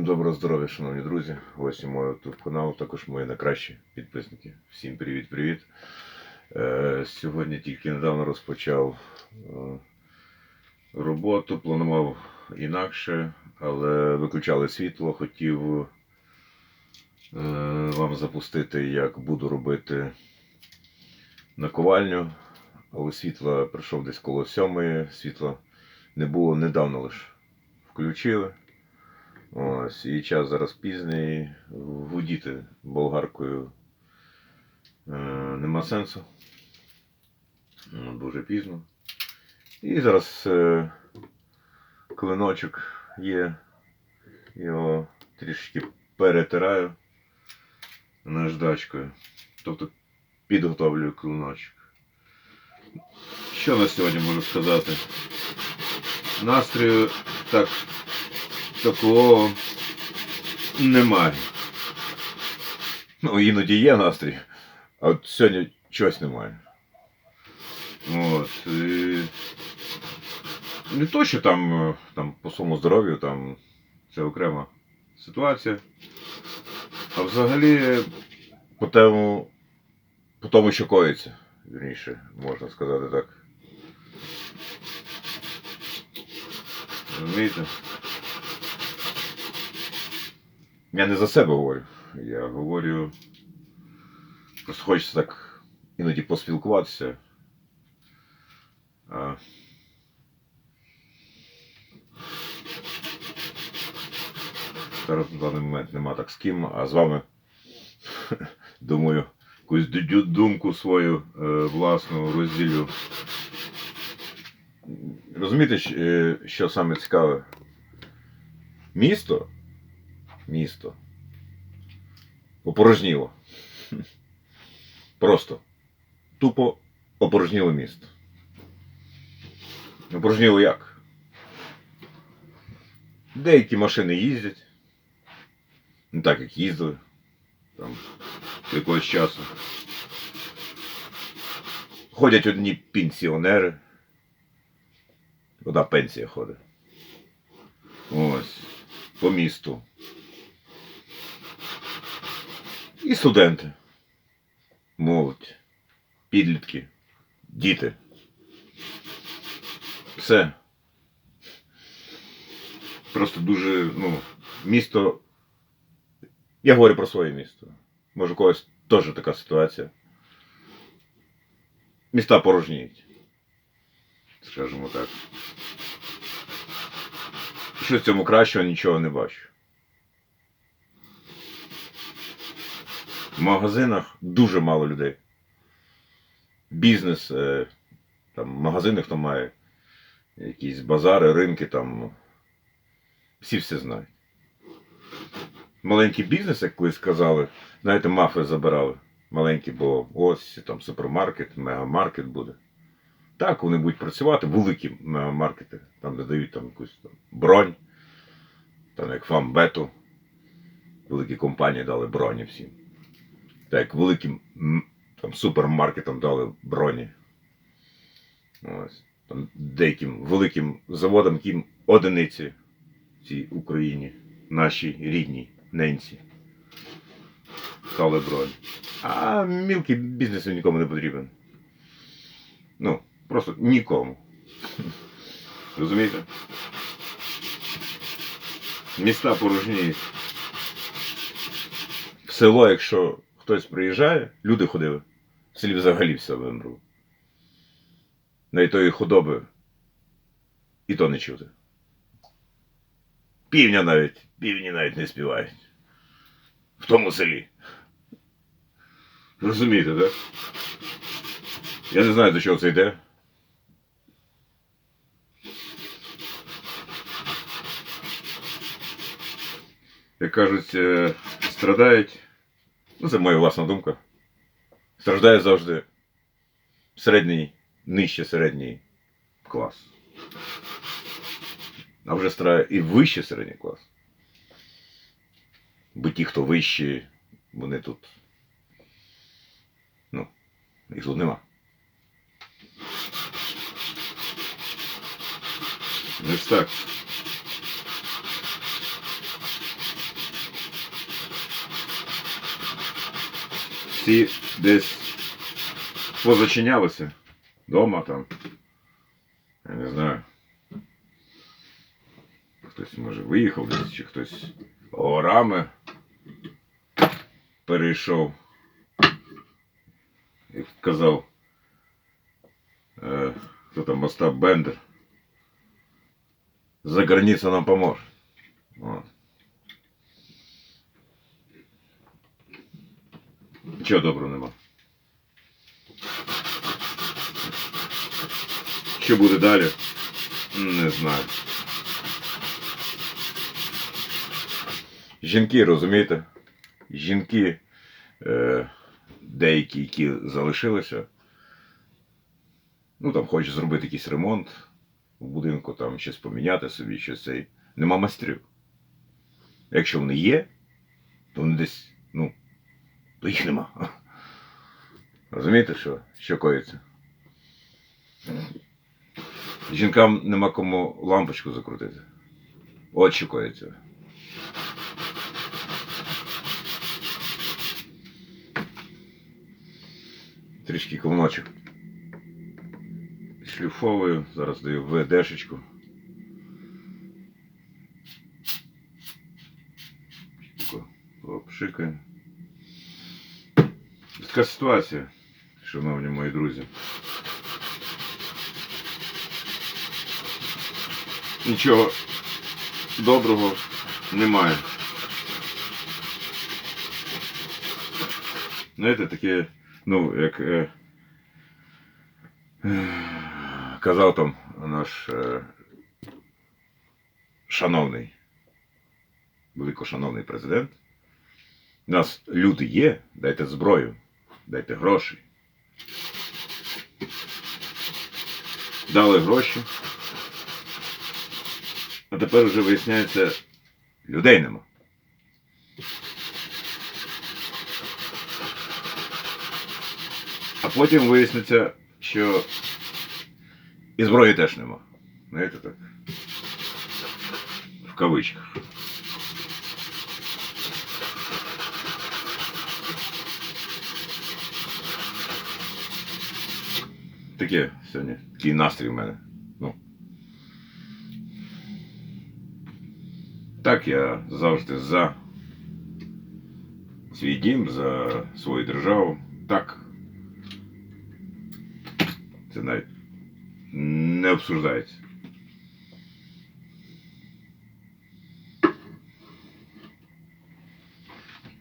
Всім доброго здоров'я, шановні друзі, гості мого YouTube каналу, також мої найкращі підписники. Всім привіт-привіт. Е, сьогодні тільки недавно розпочав е, роботу, планував інакше, але виключали світло, хотів е, вам запустити, як буду робити наковальню, але світло прийшов десь коло сьомої, світла не було недавно лише включили. Ось, і час зараз пізній. Гудіти болгаркою е, нема сенсу. Дуже пізно. І зараз е, клиночок є. Його трішки перетираю наждачкою. Тобто підготовлюю клиночок. Що на сьогодні можу сказати? Настрою так такого немає. Ну, іноді є настрій, а от сьогодні чогось немає. От. І... Не то, що там, е, там по своєму здоров'ю, там це окрема ситуація. А взагалі по тому, по тому, що коїться, вірніше, можна сказати так. Розумієте? Я не за себе говорю. Я говорю. Просто хочеться так іноді поспілкуватися. А... Зараз на даний момент нема так з ким, а з вами думаю, якусь думку свою е, власну розділю. Розумієте, е, що саме цікаве? Місто місто. Опорожніло. Просто. Тупо опорожніло місто. Опорожніло як? Деякі машини їздять. Не так, як їздили. Там якогось часу. Ходять одні пенсіонери. Куди пенсія ходить. Ось. По місту. І студенти, молодь, підлітки, діти. Все. Просто дуже, ну, місто. Я говорю про своє місто. Може, у когось теж така ситуація. Міста порожніють. Скажімо так. Що в цьому кращого нічого не бачу. В магазинах дуже мало людей. Бізнес, е, там, магазини, хто має якісь базари, ринки, там. Всі все знають. Маленький бізнес, як колись сказали, знаєте, мафи забирали. Маленький, бо ось там супермаркет, мегамаркет буде. Так, вони будуть працювати, великі мегамаркети, там де дають там якусь там, бронь, там як фамбету. Великі компанії дали броні всім так великим там, супермаркетам дали броні. Ось. Там деяким великим заводам, яким одиниці в цій Україні, нашій рідній ненці. Дали броні. А мілкий бізнес нікому не потрібен. Ну, просто нікому. Розумієте? Міста порожніють. Село, якщо хтось приїжджає, люди ходили. В взагалі все вимру. Навіть тої худоби і то не чути. Півня навіть, півні навіть не співають. В тому селі. Розумієте, так? Я не знаю, до чого це йде. Як кажуть, е, страдають. Ну, це моя власна думка. Страждає завжди середній, нижче середній клас. А вже страждає і вище середній клас. Бо ті, хто вищі, вони тут. Ну, їх тут нема. Ось так. Всі десь позачинялися. Дома там. Я не знаю. Хтось може виїхав десь, чи хтось горами перейшов. Як казав, е, хто там Остап Бендер. За границя нам поможе. От. Нічого доброго нема. Що буде далі? Не знаю. Жінки, розумієте? Жінки, е, деякі, які залишилися, ну там хочуть зробити якийсь ремонт в будинку, там щось поміняти собі, щось цей. Нема майстрів. Якщо вони є, то вони десь, ну, то їх нема. Розумієте, що, що коїться? Жінкам нема кому лампочку закрутити. От що коїться. Трішки комночок. Шліфовую, зараз даю ВДшечку. Обшикаю. Така ситуація, шановні мої друзі. Нічого доброго немає. Знаєте, таке, ну, як е, е, казав там наш е, шановний, великошановний президент. У нас люди є, дайте зброю, дайте гроші. Дали гроші. А тепер вже виясняється, людей нема. А потім виясниться, що і зброї теж нема. Знаєте так? В кавичках. Таке сьогодні, такий настрій в мене. Ну. Так, я завжди за свій дім, за свою державу. Так. Це навіть не обсуждається.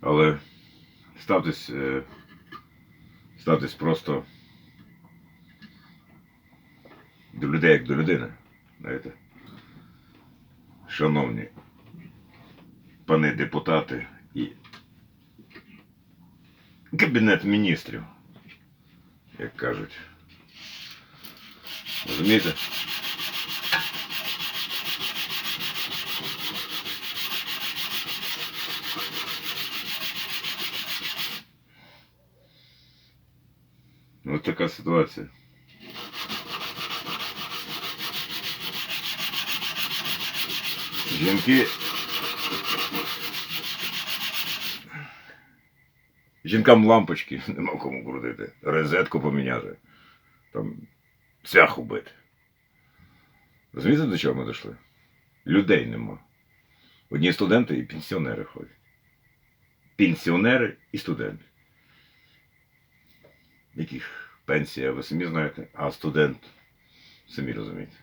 Але ставтесь, е, ставтесь просто до людей як до людини. Знаєте? Шановні пани депутати і Кабінет міністрів, як кажуть. Розумієте? Ось така ситуація. Жінки. Жінкам лампочки нема кому крутити. Розетку поміняти. Там цвях убити. Розумієте, до чого ми дійшли? Людей нема. Одні студенти і пенсіонери ходять. Пенсіонери і студенти. Яких пенсія, ви самі знаєте, а студент самі розумієте.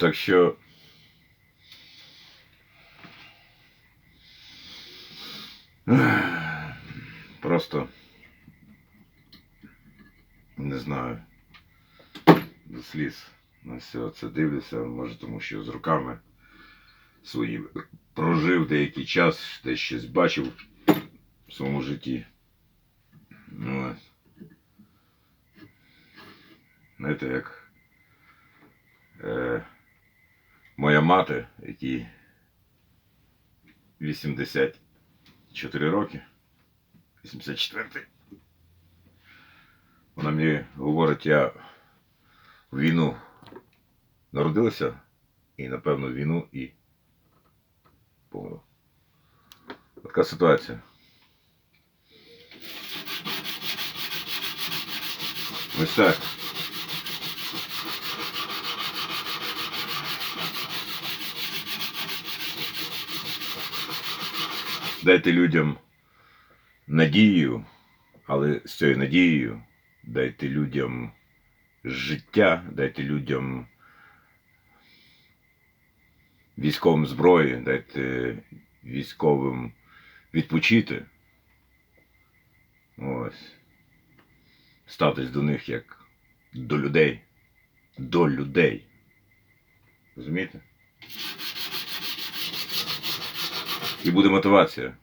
Так що просто не знаю. До сліз на все це дивлюся, може тому що з руками своїми прожив деякий час, десь щось бачив в своєму житті. Ну, знаєте, як е, моя мати, якій 84 роки, 84. Вона мені говорить, я в війну народилася і, напевно, в війну і помру. Така ситуація. Ось так. Дайте людям надію, але з цією надією дайте людям життя, дайте людям військовим зброї, дайте військовим відпочити. Ось. Ставтесь до них як до людей. До людей. Розумієте? І буде мотивація.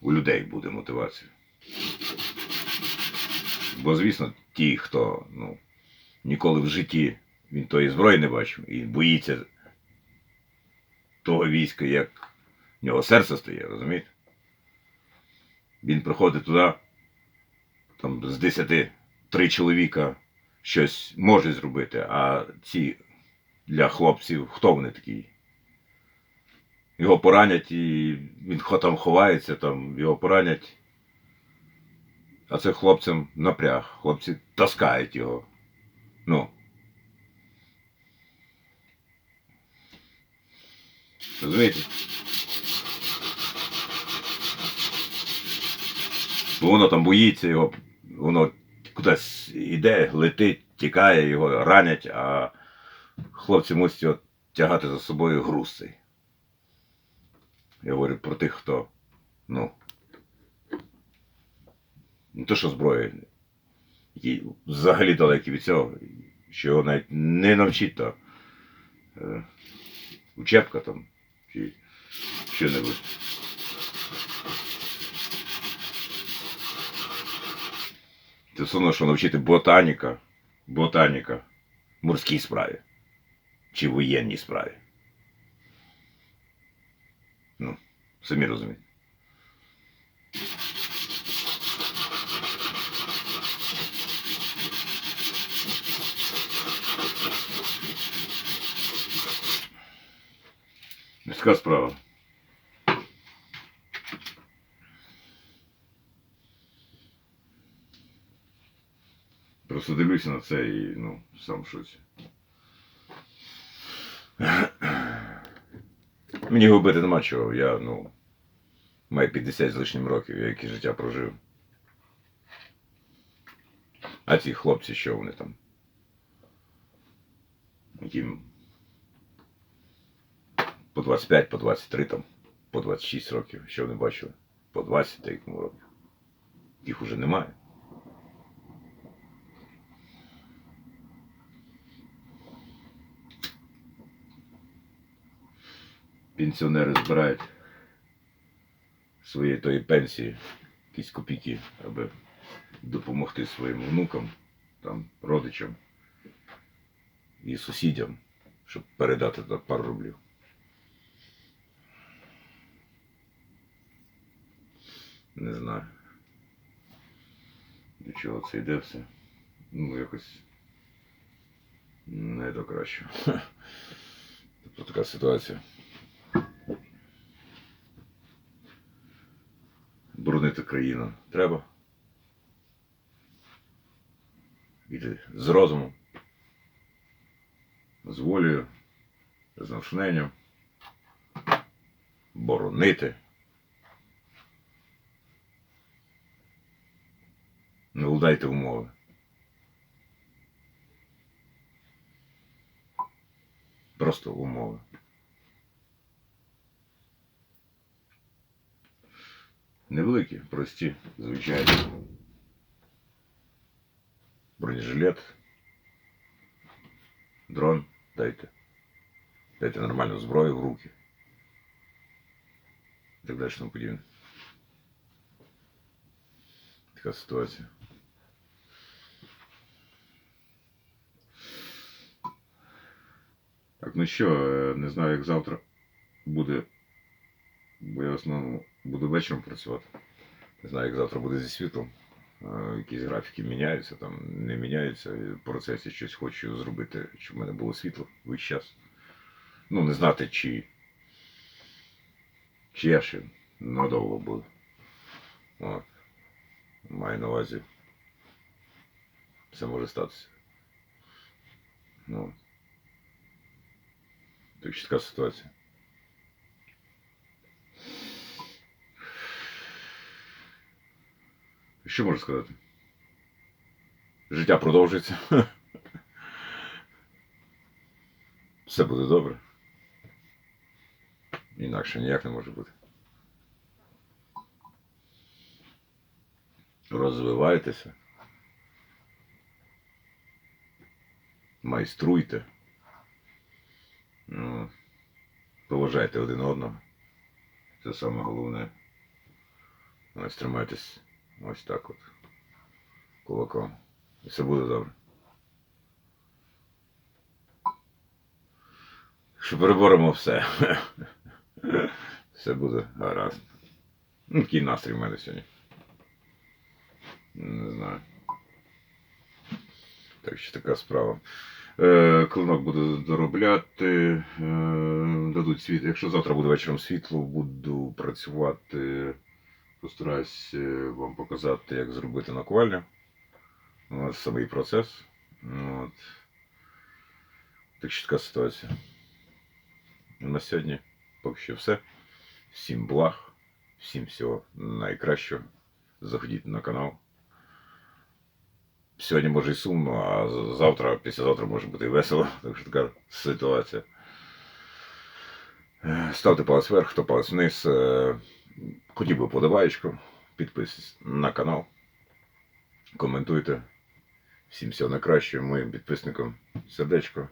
У людей буде мотивація. Бо, звісно, ті, хто ну, ніколи в житті він тої зброї не бачив і боїться того війська, як в нього серце стає, розумієте? Він приходить туди, там з десяти три чоловіка щось можуть зробити, а ці для хлопців, хто вони такі? Його поранять і він там ховається, там його поранять. А це хлопцям напряг. Хлопці таскають його. Ну. Розумієте? Бо воно там боїться його, воно кудись іде, летить, тікає, його ранять, а хлопці мусять його тягати за собою цей. Я говорю про тих, хто, ну, не то, що зброя, які взагалі далекі від цього, що його навіть не навчить то е, учебка там чи що-небудь. Це все одно, що навчити ботаніка, ботаніка в морській справі чи воєнній справі. Ну, самі розумієте. Така справа. Просто дивлюся на це і ну, сам в. Мені губити нема чого. Я, ну, маю 50 з лишнім років, я яке життя прожив. А ці хлопці, що вони там? Яким по 25, по 23 там, по 26 років, що вони бачили? По 20 якому років. Їх уже немає. Пенсіонери збирають своєї тої пенсії якісь копійки, аби допомогти своїм внукам, там, родичам і сусідям, щоб передати на пару рублів. Не знаю. До чого це йде все. Ну, якось не до кращого. Тобто така ситуація. Боронити країну треба. Іти з розумом, з волею, з натхненням. Боронити. Не вдайте умови. Просто умови. Невеликі, прості, звичайні. Бронежилет. Дрон дайте. Дайте нормальну зброю в руки. І так далі тому подібне. Така ситуація. Так, ну що, е, не знаю, як завтра буде, бо я в основному буду вечором працювати. Не знаю, як завтра буде зі світлом. Е, Якісь графіки міняються, там не міняються. В процесі щось хочу зробити, щоб в мене було світло весь час. Ну, не знати, чи Чи я ще надовго буду. От. Маю на увазі. Все може статися. Ну. Так така ситуація. Що можу сказати? Життя продовжується. Все буде добре. Інакше ніяк не може бути. Розвивайтеся. Майструйте. Ну, поважайте один одного. Це саме головне. Ось тримайтесь ось так от. Кулаком. І все буде добре. Що переборемо все. Все буде гаразд. Ну, такий настрій в мене сьогодні. Не знаю. Так що така справа. Е, клинок буду доробляти. Е, дадуть світло. Якщо завтра буде вечором світло, буду працювати. Постараюсь е, вам показати, як зробити накувальню. От, самий процес. От. Так що така ситуація. На сьогодні поки що все. Всім благ, всім всього найкращого. Заходіть на канал. Сьогодні може і сумно, а завтра, післязавтра може бути і весело. Так що така ситуація. Е, Ставте палець вверх, хто палець вниз. Хотів би подобаєчку. Підписуйтесь на канал. Коментуйте. Всім всього найкращого, моїм підписникам. Сердечко.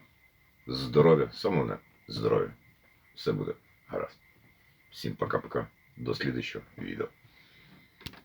Здоров'я. Саме здоров'я. Все буде гаразд. Всім пока-пока. До слідчого відео.